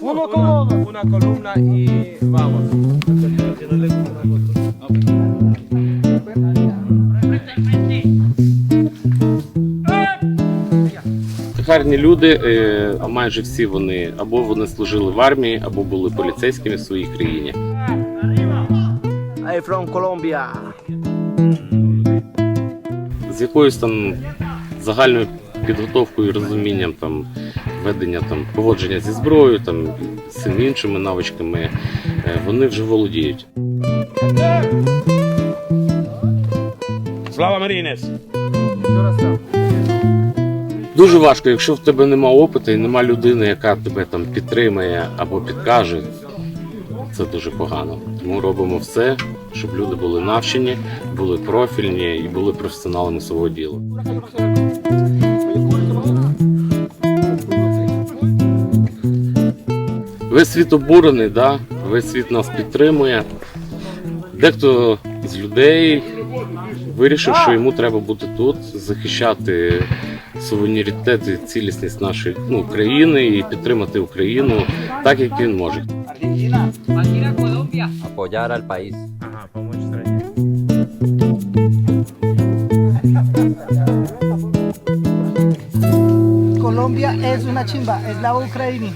Uno. Una columna y vamos. Гарні люди, е, а майже всі вони або вони служили в армії, або були поліцейськими в своїй країні. I'm from Colombia. З якоюсь там загальною підготовкою і розумінням там ведення там поводження зі зброєю, там цими іншими навичками, е, вони вже володіють. Слава Марінес! Дуже важко, якщо в тебе нема опиту і нема людини, яка тебе там підтримає або підкаже. Це дуже погано. Тому робимо все, щоб люди були навчені, були профільні і були професіоналами свого діла. Весь світ обурений, да? весь світ нас підтримує. Дехто з людей вирішив, що йому треба бути тут, захищати суверенітет і цілісність нашої ну, країни і підтримати Україну так, як він може. apoyar al país. Ага, помочь стране. Colombia es una chimba, es la Ucrania.